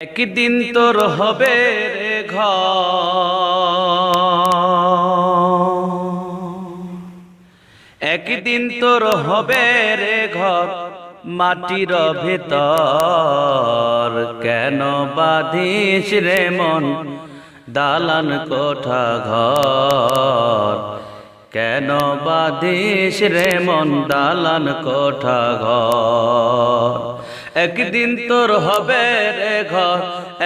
একদিন তোর হবে রে ঘর। একদিন তোর হবে রে ঘর, মাটির ভেতর। কেন বাঁধিস রে মন দালান কোঠা ঘর? কেন বাঁধিস রে মন দালান কোঠা ঘর? একদিন তোর হবে রে ঘর,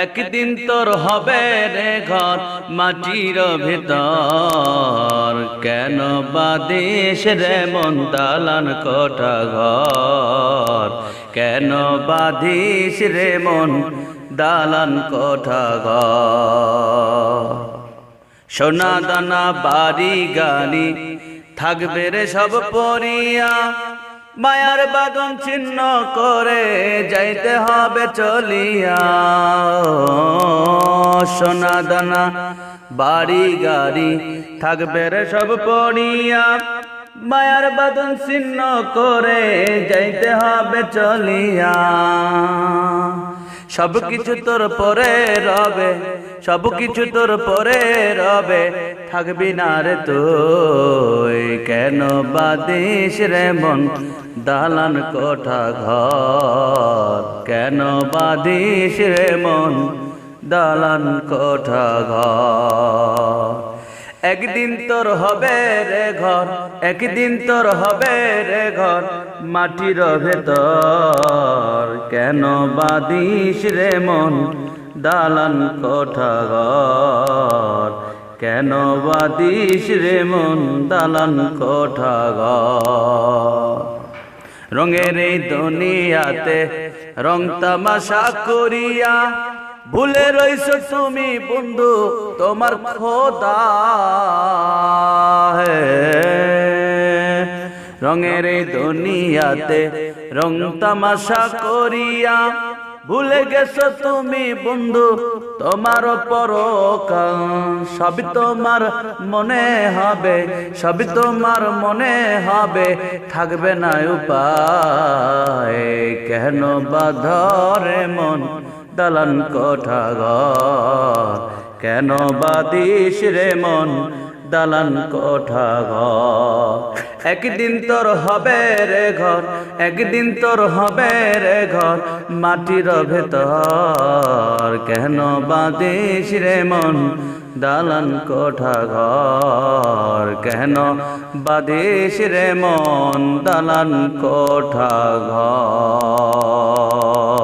একদিন তোর হবে রে ঘর, মাটির ভিতর। কেন বাদেশ রে মন দালান কোঠা ঘর? কেন বাদিস রে মন দালান কোঠা ঘর? সোনা দানা, বাড়ি গানি থাকবে রে সব পরিয়া। মায়ার বাদন ছিন্ন করে যাইতে হবে, চলিয়া। সোনা দানা, বাড়ি, গাড়ি থাকবে রে সব পড়িয়া। মায়ার বাদন ছিন্ন করে যাইতে হবে, চলিয়া। সব কিছু তোর পরে রবে সব কিছু তোর পরে রবে থাকবি না রে তুই কেন বাদিস রে মন? দালান কোঠা ঘর কেন বাদিস রে মন? দালান কোঠা ঘর। একদিন তোর হবে রে ঘর, একদিন তোর হবে রে ঘর, মাটির ভেতর কেন বাদিস রে মন? দালান কোঠা ঘর, কেন বাদিস রে মন? দালান কোঠা ঘর। রঙের এই দুনিয়াতে রং তামাশা করিয়া ভুলে রইছ তুমি বন্ধু, তোমার খোদা। রঙের দুনিয়াতে রং তামাশা করিয়া ভুলে গেছো তুমি বন্ধু, তোমার পরকাল সবই তোমার মনে হবে, সবই তোমার মনে হবে, থাকবে না উপায় কেন বাধরে মন দালান কোঠা ঘর কেন বাদিস রে মন দালান কোঠা ঘর একদিন তোর হবে রে ঘর, একদিন তোর হবে রে ঘর মাটির ভেতর। কেন বাদিস রে মন দালান কোঠা ঘর কেন বাদিস রে মন দালান কোঠা ঘর